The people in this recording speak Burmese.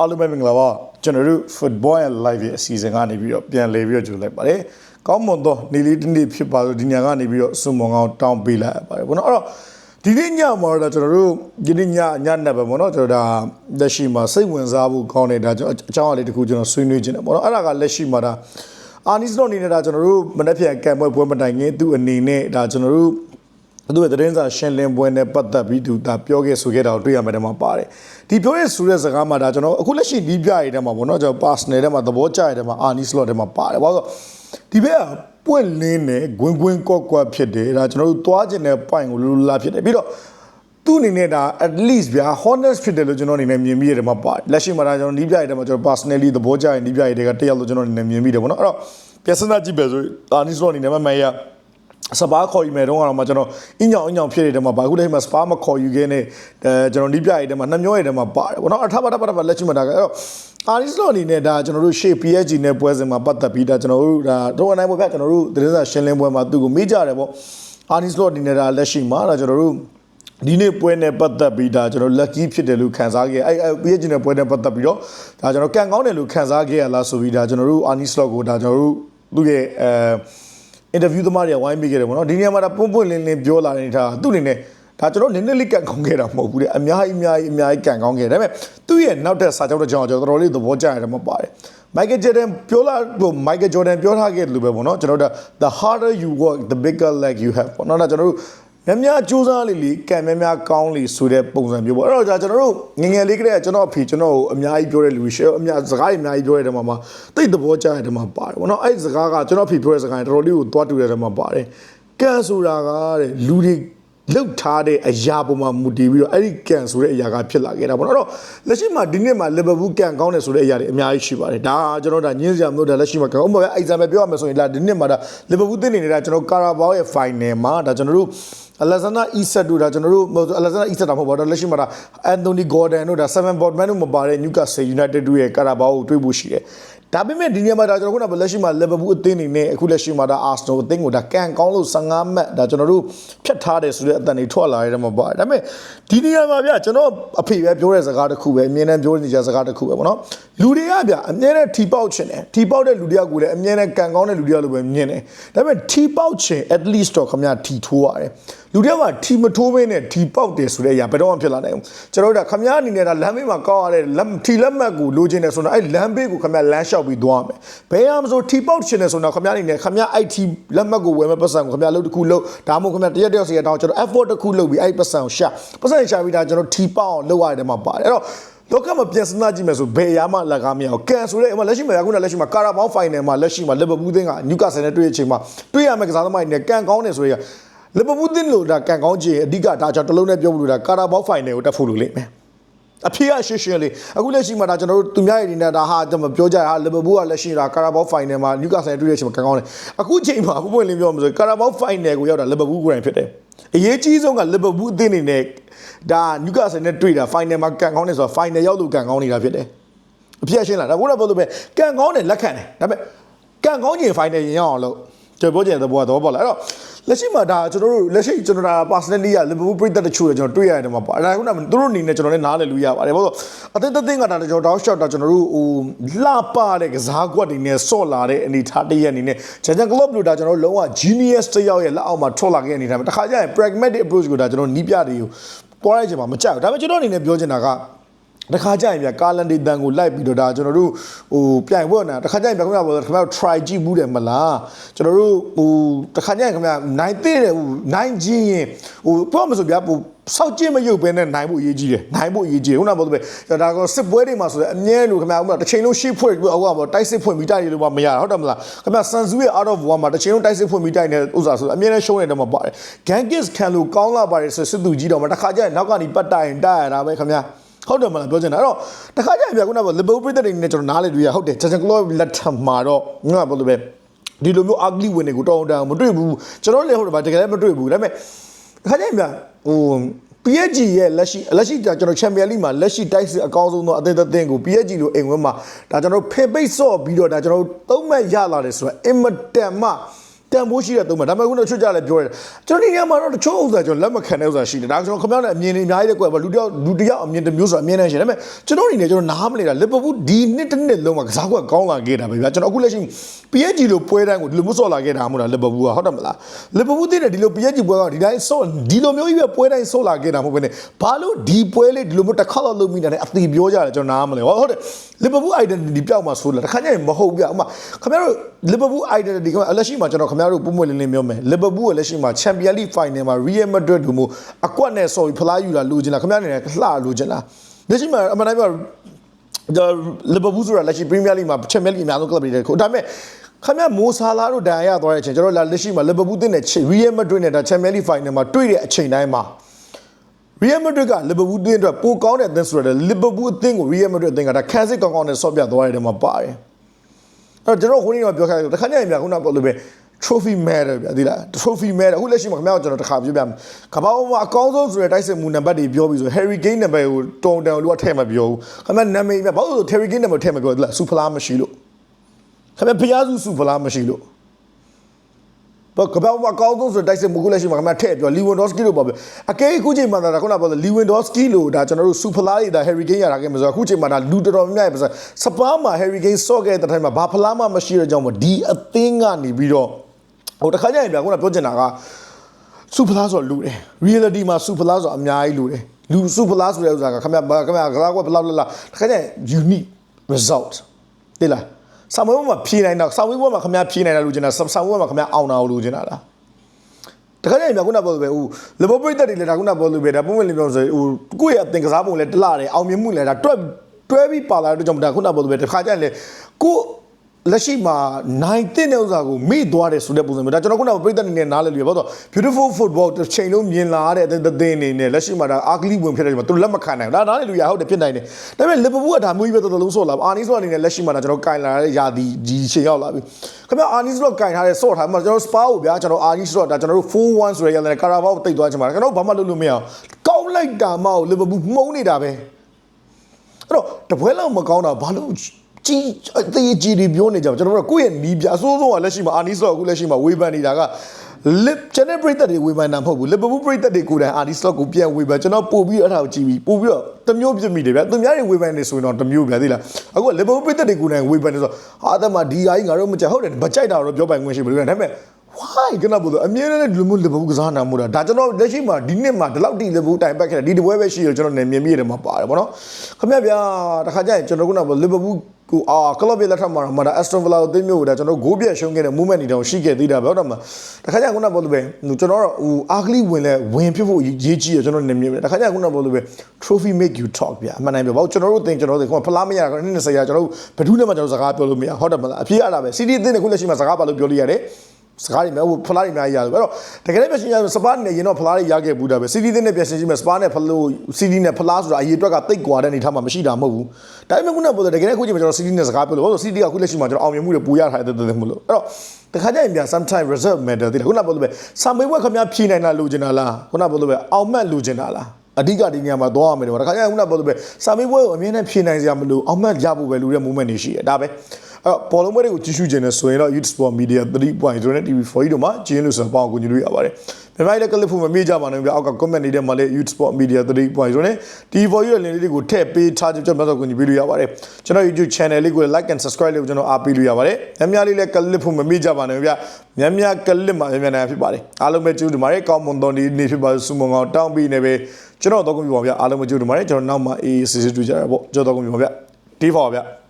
အားလုံးပဲမင်္ဂလာပါကျွန်တော်တို့ football and live ရဲ့အစီအစဉ်ကနေပြီးတော့ပြန်လည်ပြီးတော့ကြိုလိုက်ပါတယ်ကောင်းမွန်သောနေ့လေးတစ်နေ့ဖြစ်ပါလို့ဒီညကနေပြီးတော့စုံမုံအောင်တောင်းပေးလိုက်ရပါတယ်ဘောနော်အဲ့တော့ဒီနေ့ညမှာတော့ကျွန်တော်တို့ဒီနေ့ညညနေပဲဘောနော်ကျွန်တော်ဒါလက်ရှိမှာစိတ်ဝင်စားဖို့ကောင်းနေတာကျွန်တော်အကြောင်းအရာလေးတစ်ခုကျွန်တော်ဆွေးနွေးခြင်းတယ်ဘောနော်အဲ့ဒါကလက်ရှိမှာဒါအာနီစ်တော့အနေနဲ့ဒါကျွန်တော်တို့မနေ့ပြန်ကံပွဲပွဲမတိုင်ခင်သူ့အနေနဲ့ဒါကျွန်တော်တို့ သူရဲ့သတင်းစာရှင်းလင်းပွဲနဲ့ပတ်သက်ပြီးသူဒါပြောခဲ့ဆိုခဲ့တာကိုတွေ့ရမယ်တဲ့မှာပါတယ်ဒီပြောရဲဆိုတဲ့စကားမှာဒါကျွန်တော်အခုလက်ရှိဒီပြရတဲ့မှာပေါ့နော်ကျွန်တော် personal တဲ့မှာသဘောကျရတဲ့မှာ arni slot တဲ့မှာပါတယ်ဘာလို့ဒီဘက်ကပွင့်လင်းနဲ့ဂွင်းဂွင်းကော့ကွက်ဖြစ်တယ်ဒါကျွန်တော်တို့သွားခြင်းတဲ့ point ကိုလူလူလာဖြစ်တယ်ပြီးတော့သူ့အနေနဲ့ဒါ at least ဗျာ honest ဖြစ်တယ်လို့ကျွန်တော်အနေနဲ့မြင်မိရတယ်မှာပါတယ်လက်ရှိမှာဒါကျွန်တော်ဒီပြရတဲ့မှာကျွန်တော် personally သဘောကျရင်ဒီပြရတဲ့ကတယောက်လို့ကျွန်တော်အနေနဲ့မြင်မိတယ်ပေါ့နော်အဲ့တော့ပြဿနာကြည့်ပဲဆို arni slot အနေနဲ့မမရ စပါခေါ်ယူမယ်တော့ကတော့မှကျွန်တော်အင်းညောင်အင်းညောင်ဖြစ်နေတဲ့မှာဘာခုတည်းမှာစပါမခေါ်ယူခဲ့နဲ့အဲကျွန်တော်ဒီပြရတဲ့မှာနှမျောရတဲ့မှာပါတယ်ဘောနော်အထပ်ပါထပ်ပါထပ်ပါလက်ချမတာကအဲ့တော့အာရီစလော့အနေနဲ့ဒါကျွန်တော်တို့ရှေ့ PSG နဲ့ပွဲစဉ်မှာပတ်သက်ပြီးဒါကျွန်တော်တို့ဒါတော့အနိုင်ပွဲပြကျွန်တော်တို့သတင်းစာရှင်းလင်းပွဲမှာသူ့ကိုမေးကြတယ်ပေါ့အာရီစလော့အနေနဲ့ဒါလက်ရှိမှာဒါကျွန်တော်တို့ဒီနေ့ပွဲနဲ့ပတ်သက်ပြီးဒါကျွန်တော် lucky ဖြစ်တယ်လို့ခံစားခဲ့အဲ့အဲ့ PSG နဲ့ပွဲနဲ့ပတ်သက်ပြီးတော့ဒါကျွန်တော်ကန်ကောင်းတယ်လို့ခံစားခဲ့ရလားဆိုပြီးဒါကျွန်တော်တို့အာနီစလော့ကိုဒါကျွန်တော်တို့သူ့ရဲ့အဲ အင်တာဗျူးသမားတွေကဝိုင်းပေးခဲ့တယ်ပေါ့နော်ဒီနေရာမှာဒါပွန့်ပွန့်လင်းလင်းပြောလာတဲ့နေတာသူ့အနေနဲ့ဒါကျွန်တော်နည်းနည်းလေးကန်ကောင်းခဲ့တာမဟုတ်ဘူးလေအများကြီးအများကြီးအများကြီးကန်ကောင်းခဲ့တယ်ဒါပေမဲ့သူ့ရဲ့နောက်တဲ့စာကြောက်တဲ့ကြောင့်ကျွန်တော်တော်တော်လေးသဘောကျရတယ်မပါတယ်မိုက်ကယ်ဂျေဒန်ပြောလာဟိုမိုက်ကယ်ဂျော်ဒန်ပြောထားခဲ့တယ်လို့ပဲပေါ့နော်ကျွန်တော်တို့ the harder you work the bigger leg you have ပေါ့နော်ဒါကျွန်တော်တို့ များများစူးစမ်းလေးလေးကံများများကောင်းလေးဆိုတဲ့ပုံစံမျိုးပေါ့အဲ့တော့ဒါကျွန်တော်တို့ငငယ်လေးကတည်းကကျွန်တော်အဖေကျွန်တော်ကိုအများကြီးပြောတဲ့လူတွေ share အများစကားတွေအများကြီးပြောတဲ့တဲမှာမှာတိတ်သဘောကျတဲ့တဲမှာပါတယ်ပေါ့နော်အဲ့ဒီစကားကကျွန်တော်အဖေပြောတဲ့စကားတွေတော်တော်လေးကိုသွားတူတဲ့တဲမှာပါတယ်ကံဆိုတာကတဲ့လူတွေ လှုပ်ထားတဲ့အရာပေါ်မှာမူတည်ပြီးတော့အဲ့ဒီကန်ဆိုတဲ့အရာကဖြစ်လာခဲ့တာပေါ့နော်အဲ့တော့လက်ရှိမှာဒီနေ့မှာလီဗာပူးကန်ကောင်းတယ်ဆိုတဲ့အရာတွေအများကြီးရှိပါတယ်ဒါကကျွန်တော်ဒါညင်းစရာမလို့ဒါလက်ရှိမှာကန်ဥပမာ example ပြောရမယ်ဆိုရင်ဒါဒီနေ့မှာဒါလီဗာပူးတင်နေတာကျွန်တော်ကာရာဘောရဲ့ final မှာဒါကျွန်တော်တို့အလက်ဇန်နာအီဆက်တို့ဒါကျွန်တော်တို့အလက်ဇန်နာအီဆက်တာမဟုတ်ပါတော့လက်ရှိမှာဒါအန်တိုနီဂေါ်ဒန်တို့ဒါ7ဘော့မန်တို့မပါတဲ့နျူကာဆယ်ယူနိုက်တက်တို့ရဲ့ကာရာဘောကိုတွေ့ဖို့ရှိတယ် ဒါပေမဲ့ဒီနေရာမှာဒါကျွန်တော်ခုနကလက်ရှိမှာလီဗာပူးအသင်းနေနဲ့အခုလက်ရှိမှာဒါအာဆနယ်အသင်းကိုဒါကန်ကောင်းလို့15မှတ်ဒါကျွန်တော်တို့ဖြတ်ထားတယ်ဆိုတဲ့အတန်တွေထွက်လာရတယ်မှာပါဒါပေမဲ့ဒီနေရာမှာဗျကျွန်တော်အဖေပဲပြောတဲ့စကားတစ်ခုပဲအမြဲတမ်းပြောနေကြစကားတစ်ခုပဲပေါ့နော်လူတွေကဗျအမြဲတမ်းထီပေါက်ချင်တယ်ထီပေါက်တဲ့လူတွေကကိုလည်းအမြဲတမ်းကန်ကောင်းတဲ့လူတွေကလိုပဲမြင်တယ်ဒါပေမဲ့ထီပေါက်ချင် at least တော့ခမထီထိုးရတယ်လူတွေကထီမထိုးဘဲနဲ့ထီပေါက်တယ်ဆိုတဲ့အရာဘယ်တော့မှဖြစ်လာနိုင်ဘူးကျွန်တော်တို့ကခမအနေနဲ့ဒါလမ်းဘေးမှာကောက်ရတဲ့လက်ထီလက်မှတ်ကိုလိုချင်တယ်ဆိုတော့အဲ့လမ်းဘေးကိုခမလမ်းလျှောက်ပြီးသွားမယ်ဘယ်ဟာမဆိုထီပေါက်ချင်တယ်ဆိုတော့ခမအနေနဲ့ခမအဲ့ထီလက်မှတ်ကိုဝယ်မဲ့ပတ်စံကိုခမလုပ်တစ်ခုလုပ်ဒါမှမဟုတ်ခမတရက်တရက်စီရတောင်းကျွန်တော် effort တစ်ခုလုပ်ပြီးအဲ့ပတ်စံကိုရှာပတ်စံရှာပြီးဒါကျွန်တော်ထီပေါက်အောင်လုပ်ရတယ်မှာပါတယ်အဲ့တော့လောကမှာပြန်စနာကြည့်မယ်ဆိုဘယ်ရမှလက်ကားမရအောင်ကန်ဆိုတဲ့အမလက်ရှိမှာအခုနလက်ရှိမှာကာရာဘောင်းဖိုင်နယ်မှာလက်ရှိမှာလီဗာပူးသင်းကနျူကာဆယ်နဲ့တွေ့တဲ့အချိန်မှာတွေ့ရမယ့်ကစားသမားတွေနဲ့ကန်ကောင်းတယ်ဆိုရလီဗာပူးသင်းလို့ဒါကန်ကောင်းခြင်းအဓိကဒါကြောင့်တလုံးနဲ့ပြောလို့ဒါကာရာဘောင်းဖိုင်နယ်ကိုတက်ဖို့လို့လိမ့်မယ် အဖေကရှင်းရှင်းလေးအခုလက်ရှိမှာဒါကျွန်တော်တို့သူများရည်နေတာဒါဟာကျွန်တော်ပြောကြရဟာလီဗာပူးကလက်ရှိတာကာရာဘောင်းဖိုင်နယ်မှာနျူကာဆယ်တွေ့တဲ့အချိန်မှာကန်ကောင်းတယ်အခုချိန်မှာအခုပွင့်လင်းပြောမှာဆိုကာရာဘောင်းဖိုင်နယ်ကိုရောက်တာလီဗာပူးကိုယ်တိုင်ဖြစ်တယ်အရေးကြီးဆုံးကလီဗာပူးအသင်းနေနဲ့ဒါနျူကာဆယ်နဲ့တွေ့တာဖိုင်နယ်မှာကန်ကောင်းတယ်ဆိုတာဖိုင်နယ်ရောက်လို့ကန်ကောင်းနေတာဖြစ်တယ်အပြည့်ရှင်းလာဒါဘုရားပြောလို့ပဲကန်ကောင်းတယ်လက်ခံတယ်ဒါပေမဲ့ကန်ကောင်းခြင်းဖိုင်နယ်ရင်ရအောင်လို့ကျွန်တော်ပြောချင်တဲ့ဘောကတော့ပေါ့လားအဲ့တော့ လက်ရှိမှာဒါကျွန်တော်တို့လက်ရှိကျွန်တော်ဒါ personally က Liverpool ပြည်သက်တချို့ကျွန်တော်တွေ့ရတယ်မှာပေါ့အဲ့ဒါခုနကသူတို့အနေနဲ့ကျွန်တော်လည်းနားလည်လို့ရပါတယ်ဘာလို့အသင်းသင်းကဒါကျွန်တော်တောက်ရှော့တာကျွန်တော်တို့ဟိုလှပတဲ့ကစားကွက်တွေနဲ့ဆော့လာတဲ့အနေထားတစ်ရက်အနေနဲ့ဂျန်ဂျန် club လို့ဒါကျွန်တော်လုံးဝ genius တစ်ယောက်ရဲ့လက်အောက်မှာထွက်လာခဲ့တဲ့အနေထားမှာတခါကျရင် pragmatic approach ကိုဒါကျွန်တော်နီးပြတွေကိုပေါ်ရခြင်းမှာမကြောက်ဒါပေမဲ့ကျွန်တော်အနေနဲ့ပြောချင်တာက တခါကြရင်ဗျကာလန်ဒီတန်ကိုလိုက်ပြီးတော့ဒါကျွန်တော်တို့ဟိုပြိုင်ပွဲနာတခါကြရင်ဗျခင်ဗျာပြောခင်ဗျာ try ကြည့်ဘူးတယ်မလားကျွန်တော်တို့ဟိုတခါကြရင်ခင်ဗျာနိုင်သေးတယ်ဟိုနိုင်ချင်းရင်ဟိုပြောမဆိုဗျာဟိုစောက်ကျင့်မရုပ်ပဲနဲ့နိုင်ဖို့အရေးကြီးတယ်နိုင်ဖို့အရေးကြီးတယ်ခုနကပြောတဲ့ဒါကစစ်ပွဲတွေမှာဆိုရင်အမြဲလို့ခင်ဗျာဥပမာတစ်ချိန်လုံးရှေ့ဖွင့်ပြီးအောက်ကပေါ့တိုက်စစ်ဖွင့်ပြီးတိုက်ရလို့မရတာဟုတ်တယ်မလားခင်ဗျာဆန်ဆူရဲ့ out of war မှာတစ်ချိန်လုံးတိုက်စစ်ဖွင့်ပြီးတိုက်နေဥစ္စာဆိုအမြဲတမ်းရှုံးနေတယ်မှာပါတယ် Gangis ခံလို့ကောင်းလာပါတယ်ဆိုစစ်သူကြီးတော်မှာတစ်ခါကျရင်နောက်ကနေပတ်တိုင်တိုက်ရတာပဲခင်ဗျာ ဟုတ်တယ်မလားပြောချင်တာအဲ့တော့တခါကျရင်ပြခုနကလီဗာပူးပြည်သက်တွေနဲ့ကျွန်တော်နားလေတွေ့ရဟုတ်တယ်ဂျန်ဂျန်ကလော့လက်ထမှာတော့ငါပြောလို့ပဲဒီလိုမျိုး ugly win တွေကိုတောင်းတမ်းမတွေ့ဘူးကျွန်တော်လည်းဟုတ်တယ်ဗျတကယ်လည်းမတွေ့ဘူးဒါပေမဲ့တခါကျရင်ပြဟို PSG ရဲ့လက်ရှိလက်ရှိကျွန်တော်ချန်ပီယံလိမှာလက်ရှိတိုက်စစ်အကောင်းဆုံးသောအသင်းအသင်းကို PSG လိုအိမ်ဝင်းမှာဒါကျွန်တော်ဖေပိတ်ဆော့ပြီးတော့ဒါကျွန်တော်သုံးမဲ့ရလာတယ်ဆိုတော့အင်မတန်မှ တန်ဖိုးရှိတဲ့သုံးပါဒါပေမဲ့ခုနကချွတ်ကြလဲပြောရတယ်ကျွန်တော်ဒီနေရာမှာတော့တချို့ဥစ္စာကျွန်တော်လက်မခံတဲ့ဥစ္စာရှိတယ်ဒါကျွန်တော်ခင်ဗျားနဲ့အမြင်တွေအများကြီးတဲ့ကွယ်လူတယောက်လူတယောက်အမြင်တစ်မျိုးဆိုတာအမြင်နဲ့ရှိတယ်ဒါပေမဲ့ကျွန်တော်အနေနဲ့ကျွန်တော်နားမနေတာလီဗာပူးဒီနှစ်တစ်နှစ်လုံးမှာကစားကွက်ကောင်းလာခဲ့တာပဲဗျာကျွန်တော်အခုလက်ရှိ PSG လို့ပွဲတိုင်းကိုဒီလိုမျိုးဆော့လာခဲ့တာမဟုတ်လားလီဗာပူးကဟုတ်တယ်မလားလီဗာပူးသိတယ်ဒီလို PSG ပွဲကဒီတိုင်းဆော့ဒီလိုမျိုးကြီးပဲပွဲတိုင်းဆော့လာခဲ့တာမဟုတ်ဘဲနဲ့ဘာလို့ဒီပွဲလေးဒီလိုမျိုးတစ်ခါတော့လုပ်မိတာနဲ့အသေးပြောကြတယ်ကျွန်တော်နားမလဲဟုတ်တယ်လီဗာပူး identity ပြောက်မှာဆိုလာတခါကျရင်မဟုတ်ဗျာဥမာခင်ဗျားတို့လီဗာပူး identity ကလက်ရှိမှာကျွန်တော်ခင်ဗျားတို့ပုံမွေလင်းလင်းပြောမယ်လီဗာပူးကလက်ရှိမှာ Champions League Final မှာ Real Madrid တို့မျိုးအကွက်နဲ့ဆော်ပြီးဖလားယူလာလိုချင်လားခင်ဗျားအနေနဲ့လှလိုချင်လားလက်ရှိမှာအမှန်တိုင်းပြောဒါလီဗာပူးဆိုတာလက်ရှိပရီးမီးယားလိမှာချန်ပီယံလိအများဆုံးကလပ်တွေတဲ့ခုဒါပေမဲ့ခင်ဗျမိုဆာလာတို့ဒဏ်ရာရသွားတဲ့အချိန်ကျွန်တော်လာလက်ရှိမှာလီဗာပူးတင်းနဲ့ရီယယ်မက်ဒရစ်နဲ့ဒါချန်ပီယံလိဖိုင်နယ်မှာတွေ့တဲ့အချိန်တိုင်းမှာရီယယ်မက်ဒရစ်ကလီဗာပူးတင်းအတွက်ပိုကောင်းတဲ့အသင်းဆိုတော့လီဗာပူးအသင်းကိုရီယယ်မက်ဒရစ်အသင်းကဒါခန်းစစ်ကောင်းကောင်းနဲ့ဆော့ပြသွားတဲ့နေရာမှာပါတယ်အဲ့တော့ကျွန်တော်ခုနကပြောခဲ့တယ်တခါညရင်ပြခုနကပြောလို့ပဲ trophy matter ဗျာဒီလား trophy matter အခုလက်ရှိမှာခင်ဗျားတို့ကျွန်တော်တစ်ခါပြောပြမယ်ကမ္ဘာပေါ်မှာအကောင်းဆုံးဆိုတဲ့တိုက်စစ်မှုနံပါတ်တွေပြောပြီးဆို Harry Kane နံပါတ်ကိုတုံတန်လို့ကထည့်မပြောဘူးခင်ဗျားနာမည်မြဘာလို့ဆို Harry Kane နံပါတ်ထည့်မပြောဒီလားစူဖလားမရှိလို့ခင်ဗျားဖျားစုစူဖလားမရှိလို့ဘာကဘာမှာကောင်းဆုံးဆိုတိုက်စစ်မှုခုလက်ရှိမှာခင်ဗျားထည့်ပြောလီဝန်ဒေါစကီလို့ပေါ့ဗျအကဲအခုချိန်မှာဒါခုနကပြောလီဝန်ဒေါစကီလို့ဒါကျွန်တော်တို့စူဖလားတွေဒါ Harry Kane ရတာခဲ့မှာဆိုအခုချိန်မှာဒါလူတော်တော်များများပဲစပါးမှာ Harry Kane ဆော့ခဲ့တဲ့တိုင်းမှာဘာဖလားမှမရှိတဲ့ကြောင့်မို့ဒီအသင်းကနေပြီးတော့ ဟိုတခါကျရင်ဗျာခုနပြောချင်တာကစူဖလားဆိုလူတယ် reality မှာစူဖလားဆိုအများကြီးလူတယ်လူစူဖလားဆိုတဲ့ဥစ္စာကခင်ဗျာခင်ဗျာကစားကွက်ဘယ်လောက်လဲလားတခါကျရင် unique result တိလားဆောင်းဝဲမှာဖြေနိုင်တော့ဆောင်းဝဲမှာခင်ဗျာဖြေနိုင်တာလူချင်တာဆောင်းဝဲမှာခင်ဗျာအောင်တာကိုလူချင်တာလားတခါကျရင်ဗျာခုနပြောလို့ပဲဟိုလဘောပရိသတ်တွေလည်းဒါခုနပြောလို့ပဲဒါပုံမှန်လေးပြောဆိုဟိုကိုယ့်ရဲ့အသင်ကစားပုံလည်းတလာတယ်အောင်မြင်မှုလည်းဒါတွဲတွဲပြီးပါလာတဲ့ကြောင့်ဒါခုနပြောလို့ပဲတခါကျရင်လေကို လက်ရှိမှာနိုင်တဲ့ဥစ္စာကိုမေ့သွားတယ်ဆိုတဲ့ပုံစံမျိုးဒါကျွန်တော်ခုနကပြိသက်နေနဲ့နားလဲလို့ရပါတော့ beautiful football တစ်ချိန်လုံးမြင်လာတဲ့အသင်းအနေနဲ့လက်ရှိမှာဒါအာဂလီဝင်ဖြစ်တဲ့ချိန်မှာသူလက်မခံနိုင်ဘူးဒါနားလဲလို့ရဟုတ်တယ်ဖြစ်နိုင်တယ်ဒါပေမဲ့လီဗာပူးကဒါမျိုးကြီးပဲတော်တော်လုံးဆော့လာအာနီဆိုအနေနဲ့လက်ရှိမှာဒါကျွန်တော်ကင်လာတဲ့ယာဒီဒီချိန်ရောက်လာပြီခင်ဗျအာနီဆိုတော့ကင်ထားတဲ့ဆော့ထားမှာကျွန်တော်စပါကိုဗျာကျွန်တော်အာနီဆိုတော့ဒါကျွန်တော်တို့4-1ဆိုရရတဲ့ကာရာဘောကိုတိတ်သွားချင်ပါကျွန်တော်ဘာမှလုပ်လို့မရအောင်ကောင်းလိုက်တာမဟုတ်လီဗာပူးမှုံနေတာပဲအဲ့တော့တပွဲလောက်မကောင်းတာဘာလို့ ကြီးအသေးကြီးတွေပြောနေကြကျွန်တော်တို့ကကိုယ့်ရဲ့နီးပြအစိုးဆုံးကလက်ရှိမှာအာနီဆိုအခုလက်ရှိမှာဝေဖန်နေတာကလစ်ကျွန်တော်ပြိသက်တွေဝေဖန်တာမဟုတ်ဘူးလီဗာပူးပြိသက်တွေကိုယ်တိုင်အာနီဆိုကိုပြန်ဝေဖန်ကျွန်တော်ပို့ပြီးအဲ့ဒါကိုကြည့်ပြီးပို့ပြီးတော့တမျိုးပြစ်မိတယ်ဗျာသူများတွေဝေဖန်နေဆိုရင်တော့တမျိုးဗျာသိလားအခုလီဗာပူးပြိသက်တွေကိုယ်တိုင်ဝေဖန်နေဆိုဟာအသက်မှာဒီအကြီးငါတို့မကြိုက်ဟုတ်တယ်မကြိုက်တာတော့ပြောပိုင်ခွင့်ရှိဘူးဒါပေမဲ့ why ကနဘူးအမြဲတမ်းလူမျိုးလီဗာပူးကစားနာမှုတာဒါကျွန်တော်လက်ရှိမှာဒီနှစ်မှာဒီလောက်တိလီဗာပူးတိုင်ပတ်ခဲ့တယ်ဒီတပွဲပဲရှိရကျွန်တော်နေမြင်မိရတယ်မှာပါတယ်ဗောနော်ခင်ဗျဗျာတခါကျရင်ကျွန်တော်ကလီဗာပူး ကိုအာကလပ်ရဲ့လက်ထက်မှာတော့မဒါအက်စတွန်ဗလာကိုသိမျိုးဒါကျွန်တော်ဂိုးပြက်ရှုံးခဲ့တဲ့ movement တွေတောင်ရှိခဲ့သေးတာပဲဟုတ်တယ်မတခါကျရင်ခုနကပြောလို့ပဲကျွန်တော်တော့ဟိုအာဂလီဝင်လဲဝင်ဖြစ်ဖို့ရေးကြီးရကျွန်တော်နေမြင်တယ်တခါကျရင်ခုနကပြောလို့ပဲ trophy make you talk ဗျာအမှန်တမ်းပြောဘာလို့ကျွန်တော်တို့သင်ကျွန်တော်တို့ခုဖလားမရတာကနေ့20ရာကျွန်တော်တို့ဘယ်သူနဲ့မှကျွန်တော်စကားပြောလို့မရဟုတ်တယ်မလားအဖြစ်ရတာပဲ CD အသင်းနဲ့ခုလက်ရှိမှာစကားပါလို့ပြောလို့ရတယ် စကားတွေများဟိုဖလားတွေများရရတယ်အဲ့တော့တကယ်လည်းပြန်ရှင်းရစပါးနဲ့ရင်တော့ဖလားတွေရခဲ့ဘူးတာပဲစီဒီနဲ့ပြန်ရှင်းရှင်းမဲ့စပါးနဲ့ဖလို့စီဒီနဲ့ဖလားဆိုတာအရေးအတွက်ကတိတ်ကွာတဲ့အနေထားမှာမရှိတာမဟုတ်ဘူးဒါပေမဲ့ခုနကပြောတယ်တကယ်လည်းခုချိန်မှာကျွန်တော်စီဒီနဲ့စကားပြောလို့ဘာလို့စီဒီကခုလက်ရှိမှာကျွန်တော်အောင်မြင်မှုတွေပူရထားတဲ့တဲ့မလို့အဲ့တော့တခါကျရင်ပြန် sometime reserve matter တိတယ်ခုနကပြောလို့ပဲစာမေးပွဲခမများဖြေနိုင်တာလိုချင်တာလားခုနကပြောလို့ပဲအောင်မှတ်လိုချင်တာလားအဓိကဒီနေရာမှာသွားရမယ်တော့တခါကျရင်ခုနကပြောလို့ပဲစာမေးပွဲကိုအမြဲတမ်းဖြေနိုင်စရာမလိုအောင်မှတ်ရဖို့ပဲလိုတဲ့ moment တွေရှိတယ်ဒါပဲ အဲ့တော့ဘောလုံးပွဲတွေကိုကြည့်ရှုခြင်းနဲ့ဆိုရင်တော့ Youth Sport Media 3.0နဲ့ TV4 တို့မှာကျင်းလို့ဆိုတော့ပေါအောင်ကူညီလို့ရပါတယ်။မြန်မာပြည်လည်းကလစ်ဖို့မမေ့ကြပါနဲ့ဗျာအောက်က comment နေတဲ့မှာလည်း Youth Sport Media 3.0နဲ့ TV4 ရဲ့ link လေးကိုထည့်ပေးထားကြကျွန်တော်တို့ကူညီပေးလို့ရပါတယ်။ကျွန်တော် YouTube channel လေးကို like and subscribe လေးကိုကျွန်တော်အားပေးလို့ရပါတယ်။များများလေးလည်းကလစ်ဖို့မမေ့ကြပါနဲ့ဗျာ။များများကလစ်မှာများများနိုင်ဖြစ်ပါတယ်။အားလုံးပဲကျေးဇူးတင်ပါတယ်။ကောင်းမွန်သောနေ့ဖြစ်ပါစုမုံကောင်တောင်းပြီးနေပဲကျွန်တော်တော့ကုန်ပြီပါဗျာ။အားလုံးပဲကျေးဇူးတင်ပါတယ်။ကျွန်တော်နောက်မှအေးအေးဆေးဆေးတွေ့ကြရပါပေါ့။ကျွန်တော်တော့ကုန်ပြီပါဗျာ။ TV4 ပါဗျာ။